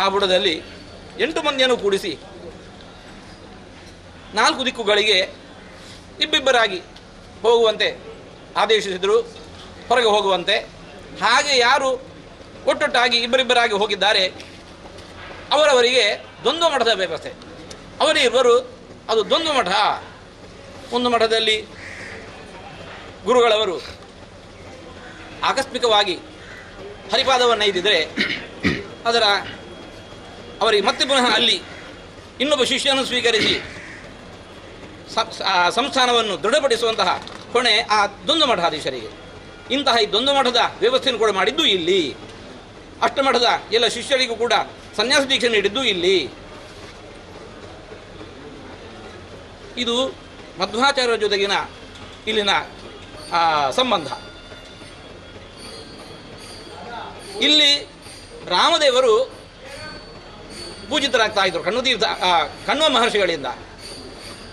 ಆ ಬುಡದಲ್ಲಿ ಎಂಟು ಮಂದಿಯನ್ನು ಕೂಡಿಸಿ ನಾಲ್ಕು ದಿಕ್ಕುಗಳಿಗೆ ಇಬ್ಬಿಬ್ಬರಾಗಿ ಹೋಗುವಂತೆ ಆದೇಶಿಸಿದರು, ಹೊರಗೆ ಹೋಗುವಂತೆ. ಹಾಗೆ ಯಾರು ಒಟ್ಟೊಟ್ಟಾಗಿ ಇಬ್ಬರಿಬ್ಬರಾಗಿ ಹೋಗಿದ್ದಾರೆ, ಅವರವರಿಗೆ ದ್ವಂದ್ವ ಮಠದ ವ್ಯವಸ್ಥೆ. ಅವರಿಬ್ಬರು ಅದು ದ್ವಂದ್ವ ಮಠ. ಒಂದು ಮಠದಲ್ಲಿ ಗುರುಗಳವರು ಆಕಸ್ಮಿಕವಾಗಿ ಹರಿಪಾದವನ್ನು ಇದ್ದಿದ್ದರೆ ಅದರ ಅವರಿಗೆ ಮತ್ತೆ ಪುನಃ ಅಲ್ಲಿ ಇನ್ನೊಬ್ಬ ಶಿಷ್ಯನನ್ನು ಸ್ವೀಕರಿಸಿ ಸಂಸ್ಥಾನವನ್ನು ದೃಢಪಡಿಸುವಂತಹ ಹೊಣೆ ಆ ದ್ವಂದ್ವ ಮಠಾಧೀಶರಿಗೆ ಇಂತಹ ಈ ದ್ವಂದ್ವ ಮಠದ ವ್ಯವಸ್ಥೆಯನ್ನು ಕೂಡ ಮಾಡಿದ್ದು ಇಲ್ಲಿ. ಅಷ್ಟಮಠದ ಎಲ್ಲ ಶಿಷ್ಯರಿಗೂ ಕೂಡ ಸನ್ಯಾಸ ದೀಕ್ಷೆ ನೀಡಿದ್ದು ಇಲ್ಲಿ. ಇದು ಮಧ್ವಾಚಾರ್ಯರ ಜೊತೆಗಿನ ಇಲ್ಲಿನ ಸಂಬಂಧ. ಇಲ್ಲಿ ರಾಮದೇವರು ಪೂಜಿತರಾಗ್ತಾ ಇದ್ರು ಕಣ್ಣು ತೀರ್ಥ ಕಣ್ವ ಮಹರ್ಷಿಗಳಿಂದ.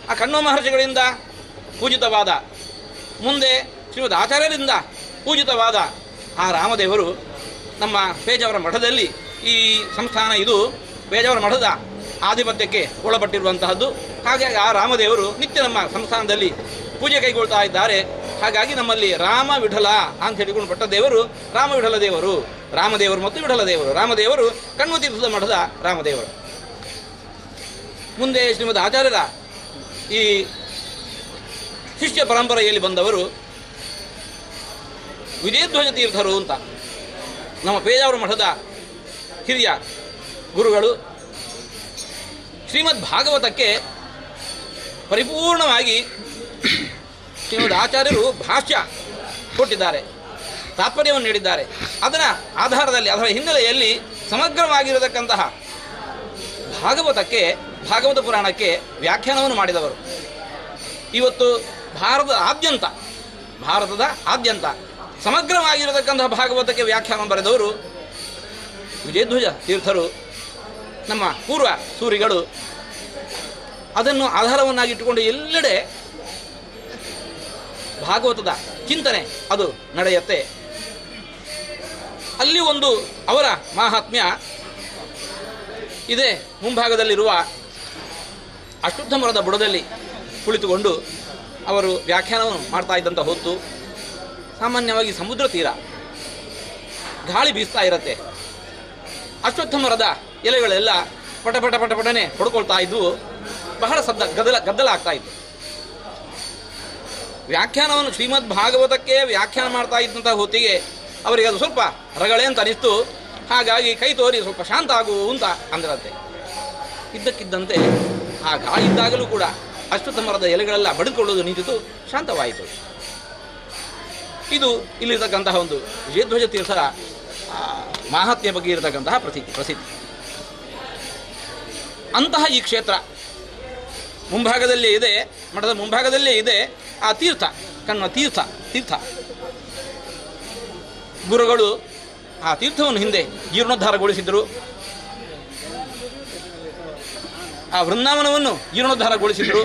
ಆ ಕಣ್ವ ಮಹರ್ಷಿಗಳಿಂದ ಪೂಜಿತವಾದ, ಮುಂದೆ ಶ್ರೀಮದ್ ಆಚಾರ್ಯರಿಂದ ಪೂಜಿತವಾದ ಆ ರಾಮದೇವರು ನಮ್ಮ ಪೇಜಾವರ ಮಠದಲ್ಲಿ ಈ ಸಂಸ್ಥಾನ ಇದು ಪೇಜಾವರ ಮಠದ ಆಧಿಪತ್ಯಕ್ಕೆ ಒಳಪಟ್ಟಿರುವಂತಹದ್ದು. ಹಾಗಾಗಿ ಆ ರಾಮದೇವರು ನಿತ್ಯ ನಮ್ಮ ಸಂಸ್ಥಾನದಲ್ಲಿ ಪೂಜೆ ಕೈಗೊಳ್ತಾ ಇದ್ದಾರೆ. ಹಾಗಾಗಿ ನಮ್ಮಲ್ಲಿ ರಾಮ ವಿಠಲ ಅಂತ ಹೇಳಿಕೊಂಡು ಪಟ್ಟ ದೇವರು ರಾಮ ವಿಠಲ ದೇವರು, ರಾಮದೇವರು ಮತ್ತು ವಿಠಲ ದೇವರು. ರಾಮದೇವರು ಕಣ್ವತೀರ್ಥದ ಮಠದ ರಾಮದೇವರು. ಮುಂದೆ ಶ್ರೀಮದ್ ಆಚಾರ್ಯರ ಈ ಶಿಷ್ಯ ಪರಂಪರೆಯಲ್ಲಿ ಬಂದವರು ವಿಜಯಧ್ವಜ ತೀರ್ಥರು ಅಂತ. ನಮ್ಮ ಪೇಜಾವರ ಮಠದ ಹಿರಿಯ ಗುರುಗಳು ಶ್ರೀಮದ್ ಭಾಗವತಕ್ಕೆ ಪರಿಪೂರ್ಣವಾಗಿ ಶ್ರೀಮದ್ ಆಚಾರ್ಯರು ಭಾಷ್ಯ ಕೊಟ್ಟಿದ್ದಾರೆ, ತಾತ್ಪರ್ಯವನ್ನು ನೀಡಿದ್ದಾರೆ. ಅದರ ಆಧಾರದಲ್ಲಿ ಅದರ ಹಿನ್ನೆಲೆಯಲ್ಲಿ ಸಮಗ್ರವಾಗಿರತಕ್ಕಂತಹ ಭಾಗವತಕ್ಕೆ, ಭಾಗವತ ಪುರಾಣಕ್ಕೆ ವ್ಯಾಖ್ಯಾನವನ್ನು ಮಾಡಿದವರು. ಇವತ್ತು ಭಾರತದ ಆದ್ಯಂತ ಭಾರತದ ಆದ್ಯಂತ ಸಮಗ್ರವಾಗಿರತಕ್ಕಂತಹ ಭಾಗವತಕ್ಕೆ ವ್ಯಾಖ್ಯಾನ ಬರೆದವರು ವಿಜಯಧ್ವಜ ತೀರ್ಥರು, ನಮ್ಮ ಪೂರ್ವ ಸೂರಿಗಳು. ಅದನ್ನು ಆಧಾರವನ್ನಾಗಿಟ್ಟುಕೊಂಡು ಎಲ್ಲೆಡೆ ಭಾಗವತದ ಚಿಂತನೆ ಅದು ನಡೆಯುತ್ತೆ. ಅಲ್ಲಿ ಒಂದು ಅವರ ಮಾಹಾತ್ಮ್ಯ ಇದೆ. ಮುಂಭಾಗದಲ್ಲಿರುವ ಅಶುದ್ಧ ಮರದ ಬುಡದಲ್ಲಿ ಕುಳಿತುಕೊಂಡು ಅವರು ವ್ಯಾಖ್ಯಾನವನ್ನು ಮಾಡ್ತಾ ಇದ್ದಂಥ ಹೊತ್ತು ಸಾಮಾನ್ಯವಾಗಿ ಸಮುದ್ರ ತೀರ ಗಾಳಿ ಬೀಸ್ತಾ ಇರತ್ತೆ. ಅಶ್ವತ್ಥ ಮರದ ಎಲೆಗಳೆಲ್ಲ ಪಟ ಪಟ ಪಟ ಪಟನೆ ಹೊಡ್ಕೊಳ್ತಾ ಇದ್ವು. ಬಹಳ ಸದ್ದ ಗದ್ದಲ ಗದ್ದಲ ಆಗ್ತಾ ಇತ್ತು. ವ್ಯಾಖ್ಯಾನವನ್ನು ಶ್ರೀಮದ್ ಭಾಗವತಕ್ಕೆ ವ್ಯಾಖ್ಯಾನ ಮಾಡ್ತಾ ಇದ್ದಂಥ ಹೊತ್ತಿಗೆ ಅವರಿಗೆ ಅದು ಸ್ವಲ್ಪ ರಗಳೆ ಅಂತ ಅನಿಸ್ತು. ಹಾಗಾಗಿ ಕೈ ತೋರಿ ಸ್ವಲ್ಪ ಶಾಂತ ಆಗು ಅಂತ ಅಂದ್ರಂತೆ. ಇದ್ದಕ್ಕಿದ್ದಂತೆ ಆ ಗಾಳಿ ಇದ್ದಾಗಲೂ ಕೂಡ ಅಷ್ಟು ಮರದ ಎಲೆಗಳೆಲ್ಲ ಬಡಿದುಕೊಳ್ಳೋದು ನಿಂತಿತು, ಶಾಂತವಾಯಿತು. ಇದು ಇಲ್ಲಿರ್ತಕ್ಕಂತಹ ಒಂದು ವಿಜಯಧ್ವಜ ತೀರ್ಥರ ಮಾಹಾತ್ಮ್ಯ ಬಗ್ಗೆ ಇರತಕ್ಕಂತಹ ಪ್ರಸಿದ್ಧಿ ಪ್ರಸಿದ್ಧಿ. ಅಂತಹ ಈ ಕ್ಷೇತ್ರ ಮುಂಭಾಗದಲ್ಲೇ ಇದೆ, ಮಠದ ಮುಂಭಾಗದಲ್ಲೇ ಇದೆ. ಆ ತೀರ್ಥ, ಕಣ್ಣ ತೀರ್ಥ ತೀರ್ಥ. ಗುರುಗಳು ಆ ತೀರ್ಥವನ್ನು ಹಿಂದೆ ಜೀರ್ಣೋದ್ಧಾರಗೊಳಿಸಿದರು. ಆ ವೃಂದಾವನವನ್ನು ಜೀರ್ಣೋದ್ಧಾರಗೊಳಿಸಿದರು.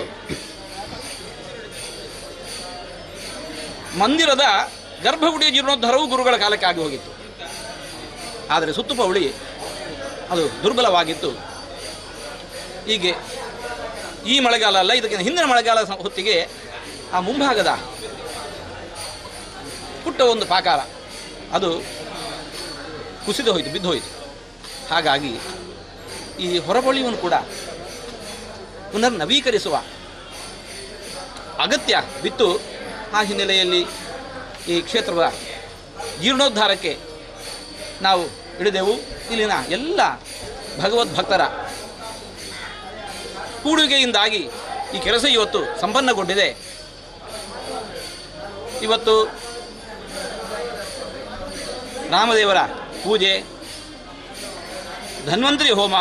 ಮಂದಿರದ ಗರ್ಭಗುಡಿಯ ಜೀರ್ಣೋದ್ಧಾರವು ಗುರುಗಳ ಕಾಲಕ್ಕೆ ಆಗಿ ಹೋಗಿತ್ತು. ಆದರೆ ಸುತ್ತುಪೌಳಿ ಅದು ದುರ್ಬಲವಾಗಿತ್ತು. ಹೀಗೆ ಈ ಮಳೆಗಾಲ ಅಲ್ಲ, ಇದಕ್ಕಿಂತ ಹಿಂದಿನ ಮಳೆಗಾಲ ಹೊತ್ತಿಗೆ ಆ ಮುಂಭಾಗದ ಪುಟ್ಟ ಒಂದು ಪಾಕಾರ, ಅದು ಕುಸಿದು ಹೋಯಿತು, ಬಿದ್ದು ಹೋಯಿತು. ಹಾಗಾಗಿ ಈ ಹೊರಬಳಿಯನ್ನು ಕೂಡ ಪುನರ್ ನವೀಕರಿಸುವ ಅಗತ್ಯ ಬಿತ್ತು ಆ ಹಿನ್ನೆಲೆಯಲ್ಲಿ ಈ ಕ್ಷೇತ್ರದ ಜೀರ್ಣೋದ್ಧಾರಕ್ಕೆ ನಾವು ಇಳಿದೆವು. ಇಲ್ಲಿನ ಎಲ್ಲ ಭಗವದ್ಭಕ್ತರ ಕೂಡುಗೆಯಿಂದಾಗಿ ಈ ಕೆಲಸ ಇವತ್ತು ಸಂಪನ್ನಗೊಂಡಿದೆ. ಇವತ್ತು ರಾಮದೇವರ ಪೂಜೆ, ಧನ್ವಂತರಿ ಹೋಮ,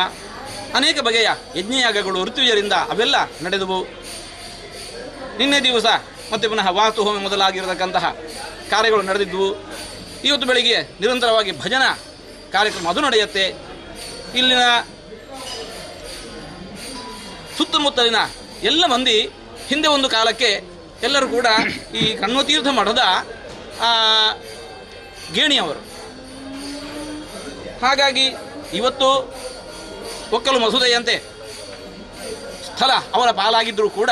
ಅನೇಕ ಬಗೆಯ ಯಜ್ಞಯಾಗಗಳು ಋತುವಿಯರಿಂದ ಅವೆಲ್ಲ ನಡೆದವು. ನಿನ್ನೆ ದಿವಸ ಮತ್ತು ಪುನಃ ವಾಸ್ತು ಹೋಮ ಮೊದಲಾಗಿರತಕ್ಕಂತಹ ಕಾರ್ಯಗಳು ನಡೆದಿದ್ದವು ಇವತ್ತು ಬೆಳಿಗ್ಗೆ ನಿರಂತರವಾಗಿ ಭಜನಾ ಕಾರ್ಯಕ್ರಮ ಅದು ನಡೆಯುತ್ತೆ. ಇಲ್ಲಿನ ಸುತ್ತಮುತ್ತಲಿನ ಎಲ್ಲ ಮಂದಿ ಹಿಂದೆ ಒಂದು ಕಾಲಕ್ಕೆ ಎಲ್ಲರೂ ಕೂಡ ಈ ಕಣ್ವತೀರ್ಥ ಮಠದ ಗೇಣಿಯವರು ಹಾಗಾಗಿ ಇವತ್ತು ಒಕ್ಕಲು ಮಸೂದೆಯಂತೆ ಸ್ಥಳ ಅವರ ಪಾಲಾಗಿದ್ದರೂ ಕೂಡ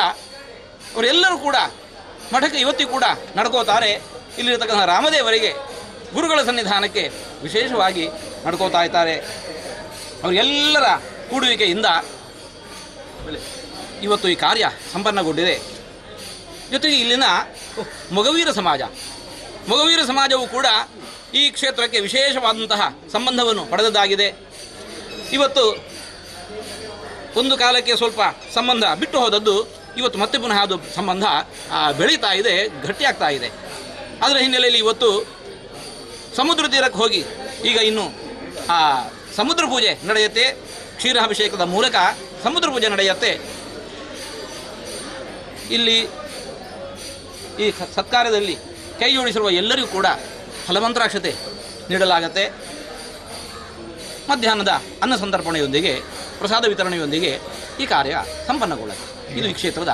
ಅವರೆಲ್ಲರೂ ಕೂಡ ಮಠಕ್ಕೆ ಇವತ್ತಿಗೂ ಕೂಡ ನಡ್ಕೋತಾರೆ. ಇಲ್ಲಿರತಕ್ಕಂಥ ರಾಮದೇವರಿಗೆ ಗುರುಗಳ ಸನ್ನಿಧಾನಕ್ಕೆ ವಿಶೇಷವಾಗಿ ನಡ್ಕೋತಾ ಇದ್ದಾರೆ. ಅವರೆಲ್ಲರ ಕೂಡುವಿಕೆಯಿಂದ ಇವತ್ತು ಈ ಕಾರ್ಯ ಸಂಪನ್ನಗೊಂಡಿದೆ. ಜೊತೆಗೆ ಇಲ್ಲಿನ ಮೊಗವೀರ ಸಮಾಜ. ಮೊಗವೀರ ಸಮಾಜವು ಕೂಡ ಈ ಕ್ಷೇತ್ರಕ್ಕೆ ವಿಶೇಷವಾದಂತಹ ಸಂಬಂಧವನ್ನು ಪಡೆದದ್ದಾಗಿದೆ. ಇವತ್ತು ಒಂದು ಕಾಲಕ್ಕೆ ಸ್ವಲ್ಪ ಸಂಬಂಧ ಬಿಟ್ಟು ಹೋದದ್ದು, ಇವತ್ತು ಮತ್ತೆ ಪುನಃ ಅದು ಸಂಬಂಧ ಬೆಳೀತಾ ಇದೆ, ಗಟ್ಟಿಯಾಗ್ತಾ ಇದೆ. ಅದರ ಹಿನ್ನೆಲೆಯಲ್ಲಿ ಇವತ್ತು ಸಮುದ್ರ ತೀರಕ್ಕೆ ಹೋಗಿ ಈಗ ಇನ್ನು, ಆ, ಸಮುದ್ರ ಪೂಜೆ ನಡೆಯುತ್ತೆ. ಕ್ಷೀರಾಭಿಷೇಕದ ಮೂಲಕ ಸಮುದ್ರ ಪೂಜೆ ನಡೆಯುತ್ತೆ. ಇಲ್ಲಿ ಈ ಸತ್ಕಾರದಲ್ಲಿ ಸತ್ಕಾರ್ಯದಲ್ಲಿ ಕೈ ಜೋಡಿಸಿರುವ ಎಲ್ಲರಿಗೂ ಕೂಡ ಫಲಮಂತ್ರಾಕ್ಷತೆ ನೀಡಲಾಗತ್ತೆ. ಮಧ್ಯಾಹ್ನದ ಅನ್ನ ಸಂತರ್ಪಣೆಯೊಂದಿಗೆ ಪ್ರಸಾದ ವಿತರಣೆಯೊಂದಿಗೆ ಈ ಕಾರ್ಯ ಸಂಪನ್ನಗೊಳ್ಳುತ್ತೆ ಇದು ಈ ಕ್ಷೇತ್ರದ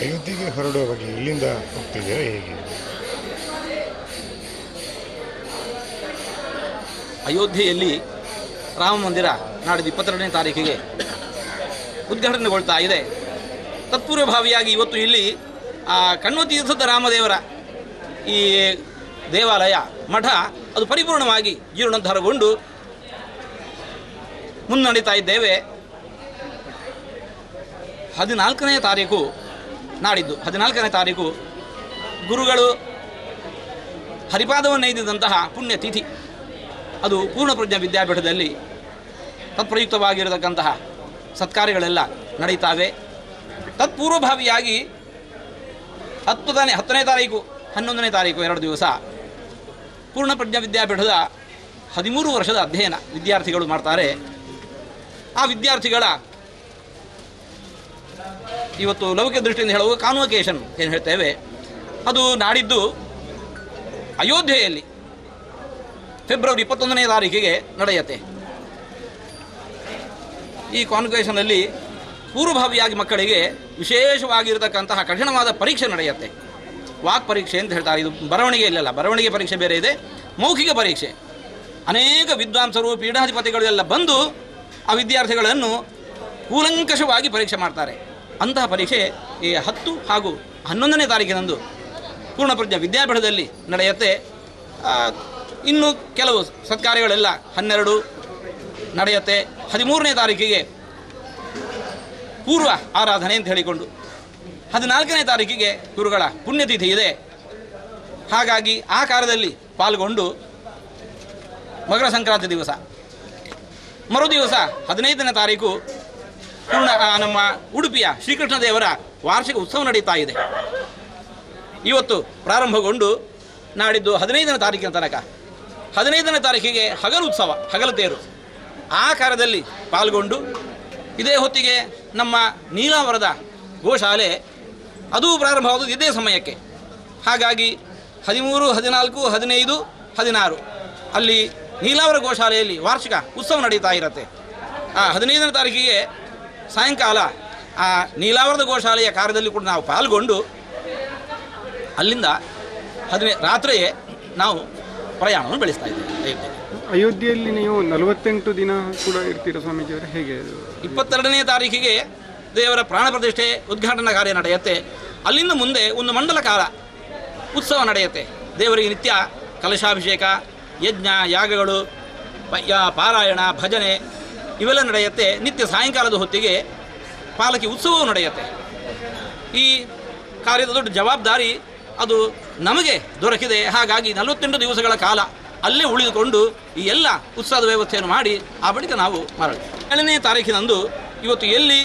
ಅಯೋಧ್ಯೆಗೆ ಹೊರಡುವ ಬಗ್ಗೆ ಇಲ್ಲಿಂದ ಹೋಗ್ತಿದ್ದೀರಾ ಹೇಗೆ? ಅಯೋಧ್ಯೆಯಲ್ಲಿ ರಾಮ ಮಂದಿರ ನಾಡಿದ ಇಪ್ಪತ್ತೆರಡನೇ ತಾರೀಕಿಗೆ ಉದ್ಘಾಟನೆಗೊಳ್ತಾ ಇದೆ. ತತ್ಪೂರ್ವಭಾವಿಯಾಗಿ ಇವತ್ತು ಇಲ್ಲಿ ಆ ಕಣ್ಣು ತೀರ್ಥದ ರಾಮದೇವರ ಈ ದೇವಾಲಯ ಮಠ ಅದು ಪರಿಪೂರ್ಣವಾಗಿ ಜೀರ್ಣೋದ್ಧಾರಗೊಂಡು ಮುನ್ನಡೀತಾ ಇದ್ದೇವೆ. ಹದಿನಾಲ್ಕನೇ ತಾರೀಕು ನಾಡಿದ್ದು. ಹದಿನಾಲ್ಕನೇ ತಾರೀಕು ಗುರುಗಳು ಹರಿಪಾದವನ್ನೈದಿದಂತಹ ಪುಣ್ಯ ತಿಥಿ. ಅದು ಪೂರ್ಣಪ್ರಜ್ಞ ವಿದ್ಯಾಪೀಠದಲ್ಲಿ ತತ್ಪ್ರಯುಕ್ತವಾಗಿರತಕ್ಕಂತಹ ಸತ್ಕಾರ್ಯಗಳೆಲ್ಲ ನಡೀತಾವೆ. ತತ್ಪೂರ್ವಭಾವಿಯಾಗಿ ಹತ್ತನೇ ಹತ್ತನೇ ತಾರೀಕು, ಹನ್ನೊಂದನೇ ತಾರೀಕು, ಎರಡು ದಿವಸ. ಪೂರ್ಣಪ್ರಜ್ಞ ವಿದ್ಯಾಪೀಠದ ಹದಿಮೂರು ವರ್ಷದ ಅಧ್ಯಯನ ವಿದ್ಯಾರ್ಥಿಗಳು ಮಾಡ್ತಾರೆ. ಆ ವಿದ್ಯಾರ್ಥಿಗಳ ಇವತ್ತು ಲೌಕಿಕ ದೃಷ್ಟಿಯಿಂದ ಹೇಳುವ ಕಾನ್ವೊಕೇಶನ್ ಏನು ಹೇಳ್ತೇವೆ? ಅದು ನಾಡಿದ್ದು ಅಯೋಧ್ಯೆಯಲ್ಲಿ ಫೆಬ್ರವರಿ ಇಪ್ಪತ್ತೊಂದನೇ ತಾರೀಕಿಗೆ ನಡೆಯುತ್ತೆ. ಈ ಕಾನ್ವೊಕೇಶನಲ್ಲಿ ಪೂರ್ವಭಾವಿಯಾಗಿ ಮಕ್ಕಳಿಗೆ ವಿಶೇಷವಾಗಿರತಕ್ಕಂತಹ ಕಠಿಣವಾದ ಪರೀಕ್ಷೆ ನಡೆಯುತ್ತೆ. ವಾಕ್ ಪರೀಕ್ಷೆ ಅಂತ ಹೇಳ್ತಾರೆ. ಇದು ಬರವಣಿಗೆ ಇಲ್ಲಲ್ಲ, ಬರವಣಿಗೆ ಪರೀಕ್ಷೆ ಬೇರೆ ಇದೆ. ಮೌಖಿಕ ಪರೀಕ್ಷೆ. ಅನೇಕ ವಿದ್ವಾಂಸರು ಪೀಠಾಧಿಪತಿಗಳು ಎಲ್ಲ ಬಂದು ಆ ವಿದ್ಯಾರ್ಥಿಗಳನ್ನು ಕೂಲಂಕಷವಾಗಿ ಪರೀಕ್ಷೆ ಮಾಡ್ತಾರೆ. ಅಂತಹ ಪರೀಕ್ಷೆ ಈ ಹತ್ತು ಹಾಗೂ ಹನ್ನೊಂದನೇ ತಾರೀಕಿನಂದು ಪೂರ್ಣಪ್ರಜ್ಞ ವಿದ್ಯಾಪೀಠದಲ್ಲಿ ನಡೆಯುತ್ತೆ. ಇನ್ನು ಕೆಲವು ಸತ್ಕಾರ್ಯಗಳೆಲ್ಲ ಹನ್ನೆರಡು ನಡೆಯುತ್ತೆ. ಹದಿಮೂರನೇ ತಾರೀಕಿಗೆ ಪೂರ್ವ ಆರಾಧನೆ ಅಂತ ಹೇಳಿಕೊಂಡು ಹದಿನಾಲ್ಕನೇ ತಾರೀಕಿಗೆ ಗುರುಗಳ ಪುಣ್ಯತಿಥಿ ಇದೆ. ಹಾಗಾಗಿ ಆ ಕಾರ್ಯದಲ್ಲಿ ಪಾಲ್ಗೊಂಡು ಮಕರ ಸಂಕ್ರಾಂತಿ ದಿವಸ. ಮರು ದಿವಸ ಹದಿನೈದನೇ ತಾರೀಕು ಪೂರ್ಣ ನಮ್ಮ ಉಡುಪಿಯ ಶ್ರೀಕೃಷ್ಣ ದೇವರ ವಾರ್ಷಿಕ ಉತ್ಸವ ನಡೀತಾ ಇದೆ. ಇವತ್ತು ಪ್ರಾರಂಭಗೊಂಡು ನಾಡಿದ್ದು ಹದಿನೈದನೇ ತಾರೀಕಿನ ತನಕ. ಹದಿನೈದನೇ ತಾರೀಕಿಗೆ ಹಗಲು ಉತ್ಸವ, ಹಗಲು ತೇರು. ಆ ಕಾರ್ಯದಲ್ಲಿ ಪಾಲ್ಗೊಂಡು ಇದೇ ಹೊತ್ತಿಗೆ ನಮ್ಮ ನೀಲಾವರದ ಗೋಶಾಲೆ ಅದು ಪ್ರಾರಂಭವಾದದ್ದು ಇದೇ ಸಮಯಕ್ಕೆ ಹಾಗಾಗಿ ಹದಿಮೂರು, ಹದಿನಾಲ್ಕು, ಹದಿನೈದು, ಹದಿನಾರು ಅಲ್ಲಿ ನೀಲಾವರ ಗೋಶಾಲೆಯಲ್ಲಿ ವಾರ್ಷಿಕ ಉತ್ಸವ ನಡೀತಾ ಇರುತ್ತೆ ಆ ಹದಿನೈದನೇ ತಾರೀಕಿಗೆ ಸಾಯಂಕಾಲ ಆ ನೀಲಾವರದ ಗೋಶಾಲೆಯ ಕಾರ್ಯದಲ್ಲಿ ಕೂಡ ನಾವು ಪಾಲ್ಗೊಂಡು ಅಲ್ಲಿಂದ ಹದಿನೈ, ರಾತ್ರಿಯೇ ನಾವು ಪ್ರಯಾಣವನ್ನು ಬೆಳೆಸ್ತಾ ಇದ್ದೇವೆ. ಅಯೋಧ್ಯೆಯಲ್ಲಿ ನೀವು ನಲವತ್ತೆಂಟು ದಿನ ಕೂಡ ಇರ್ತೀರಾ ಸ್ವಾಮೀಜಿಯವರೇ ಹೇಗೆ? ಇಪ್ಪತ್ತೆರಡನೇ ತಾರೀಕಿಗೆ ದೇವರ ಪ್ರಾಣ ಪ್ರತಿಷ್ಠೆ ಉದ್ಘಾಟನಾ ಕಾರ್ಯ ನಡೆಯುತ್ತೆ. ಅಲ್ಲಿಂದ ಮುಂದೆ ಒಂದು ಮಂಡಲ ಕಾಲ ಉತ್ಸವ ನಡೆಯುತ್ತೆ. ದೇವರಿಗೆ ನಿತ್ಯ ಕಲಶಾಭಿಷೇಕ, ಯಜ್ಞ, ಯಾಗಗಳು ಪಾರಾಯಣ, ಭಜನೆ ಇವೆಲ್ಲ ನಡೆಯುತ್ತೆ. ನಿತ್ಯ ಸಾಯಂಕಾಲದ ಹೊತ್ತಿಗೆ ಪಾಲಕಿ ಉತ್ಸವವು ನಡೆಯುತ್ತೆ. ಈ ಕಾರ್ಯದ ದೊಡ್ಡ ಜವಾಬ್ದಾರಿ ಅದು ನಮಗೆ ದೊರಕಿದೆ. ಹಾಗಾಗಿ ನಲವತ್ತೆಂಟು ದಿವಸಗಳ ಕಾಲ ಅಲ್ಲೇ ಉಳಿದುಕೊಂಡು ಈ ಎಲ್ಲ ಉತ್ಸವದ ವ್ಯವಸ್ಥೆಯನ್ನು ಮಾಡಿ ಆ ಬಳಿಕ ನಾವು ಮರಳಿ. ಏಳನೇ ತಾರೀಕಿನಂದು ಇವತ್ತು ಎಲ್ಲಿ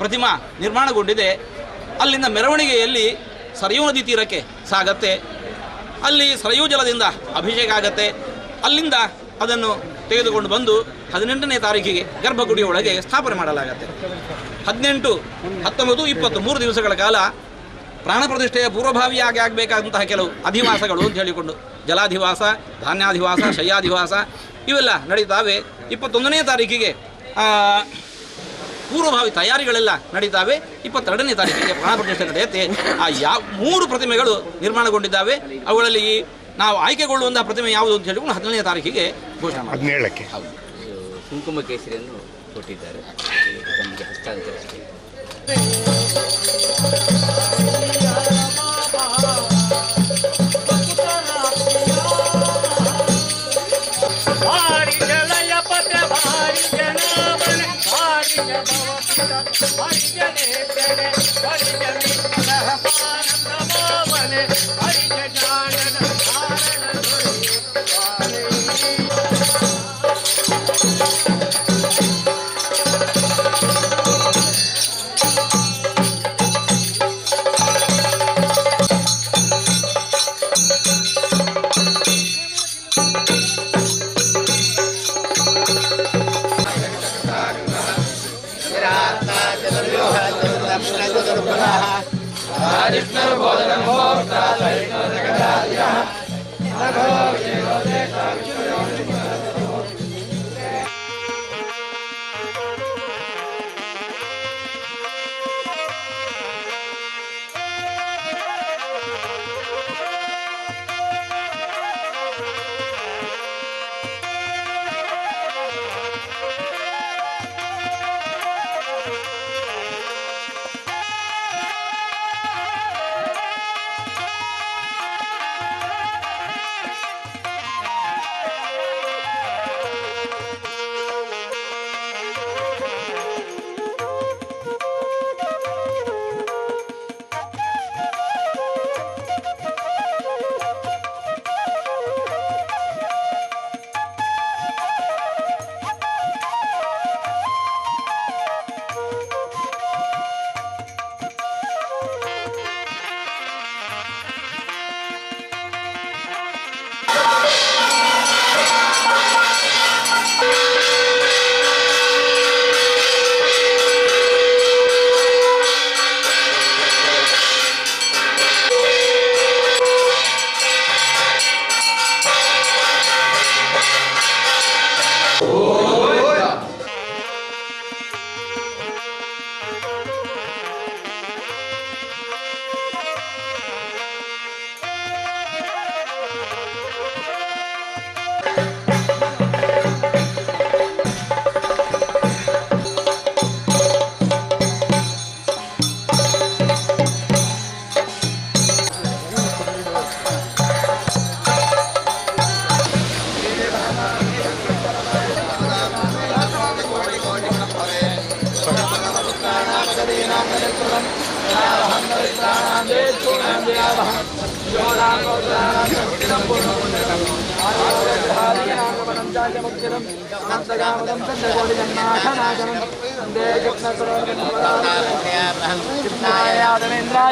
ಪ್ರತಿಮಾ ನಿರ್ಮಾಣಗೊಂಡಿದೆ, ಅಲ್ಲಿಂದ ಮೆರವಣಿಗೆಯಲ್ಲಿ ಸರಯೂ ನದಿ ತೀರಕ್ಕೆ ಸಾಗತ್ತೆ, ಅಲ್ಲಿ ಸರಯೂ ಜಲದಿಂದ ಅಭಿಷೇಕ ಆಗತ್ತೆ, ಅಲ್ಲಿಂದ ಅದನ್ನು ತೆಗೆದುಕೊಂಡು ಬಂದು ಹದಿನೆಂಟನೇ ತಾರೀಕಿಗೆ ಗರ್ಭಗುಡಿಯೊಳಗೆ ಸ್ಥಾಪನೆ ಮಾಡಲಾಗತ್ತೆ. ಹದಿನೆಂಟು, ಹತ್ತೊಂಬತ್ತು, ಇಪ್ಪತ್ತು, ಮೂರು ದಿವಸಗಳ ಕಾಲ ಪ್ರಾಣ ಪ್ರತಿಷ್ಠೆಯ ಪೂರ್ವಭಾವಿಯಾಗಿ ಆಗಬೇಕಾದಂತಹ ಕೆಲವು ಅಧಿವಾಸಗಳು ಅಂತ ಹೇಳಿಕೊಂಡು ಜಲಾಧಿವಾಸ ಧಾನ್ಯಾಧಿವಾಸ ಶಯ್ಯಾಧಿವಾಸ ಇವೆಲ್ಲ ನಡೀತಾವೆ. ಇಪ್ಪತ್ತೊಂದನೇ ತಾರೀಕಿಗೆ ಆ, ಪೂರ್ವಭಾವಿ ತಯಾರಿಗಳೆಲ್ಲ ನಡೀತಾವೆ. ಇಪ್ಪತ್ತೆರಡನೇ ತಾರೀಕಿಗೆ ಪ್ರಾಣ ಪ್ರತಿಷ್ಠೆ ನಡೆಯುತ್ತೆ. ಆ ಯಾವ ಮೂರು ಪ್ರತಿಮೆಗಳು ನಿರ್ಮಾಣಗೊಂಡಿದ್ದಾವೆ. ಅವುಗಳಲ್ಲಿ ನಾವು ಆಯ್ಕೆಗೊಳ್ಳುವಂತಹ ಪ್ರತಿಮೆ ಯಾವುದು ಅಂತ ಹೇಳಿಕೊಂಡು ಹದಿನೇಳನೇ ತಾರೀಕಿಗೆ ಘೋಷಣೆ ಮಾಡಿ ಹದಿನೇಳಕ್ಕೆ. ಹೌದು. ಕುಂಕುಮ ಕೇಸರಿಯನ್ನು ಕೊಟ್ಟಿದ್ದಾರೆ. ತಮಗೆ Hadi gene sene, hadi I just never bother them more, I like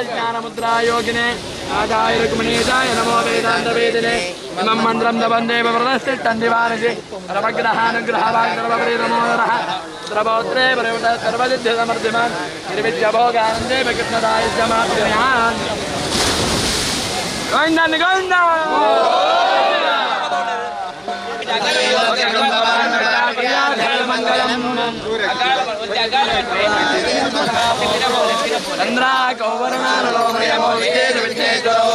ജ്ഞാനമുദ്രായോഗിനെ ആദായ രുക്മിണീതായ നമോ വേദാന്ത വേദിനെ ഇമം മന്ത്രം ദവന്ദേ വ്രതസ്ഥിഷ്ടന്തി വാനസി സർവഗ്രഹാനുഗ്രഹവാൻ സർവപരി നമോ നരഃ സർവോത്രേ പരവത സർവസിദ്ധി സമർത്ഥിമാൻ നിർവിദ്യഭോഗാനന്ദേ കൃഷ്ണദായ സമാപ്തിയാൻ ഗോവിന്ദൻ ഗോവിന്ദ చంద్రాకౌవర్ణానలో ప్రియమో విజయ విఘ్నేశ్వరో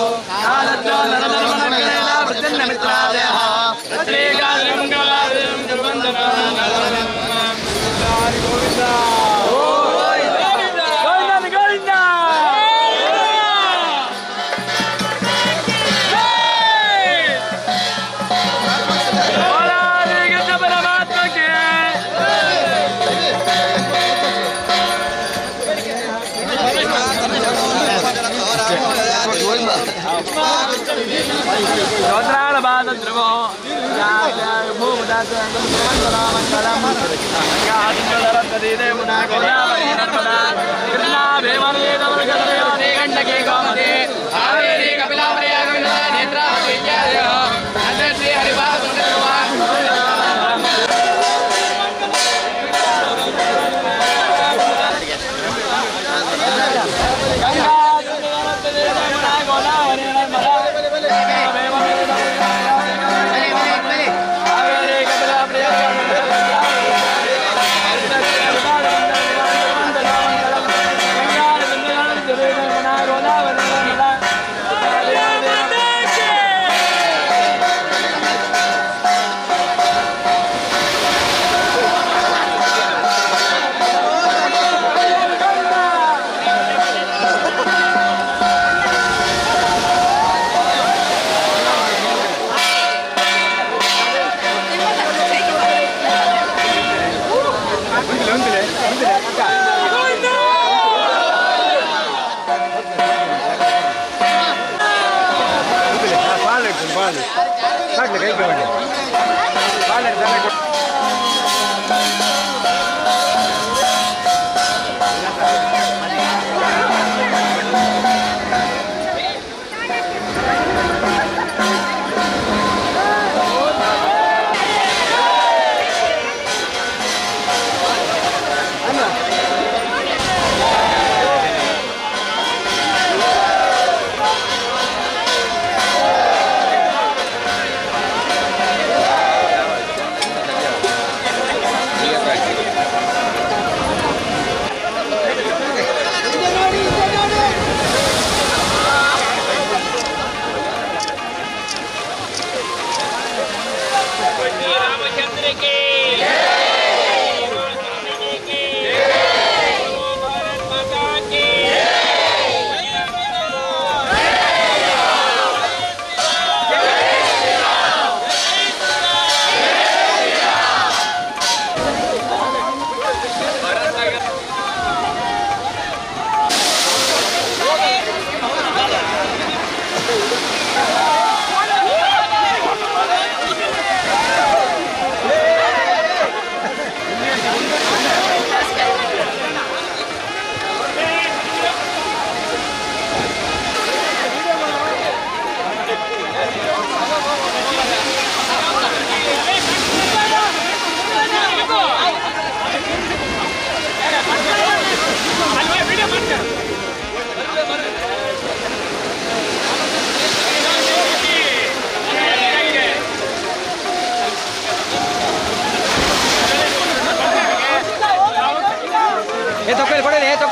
ได้มานาก่อน ya ええとこ。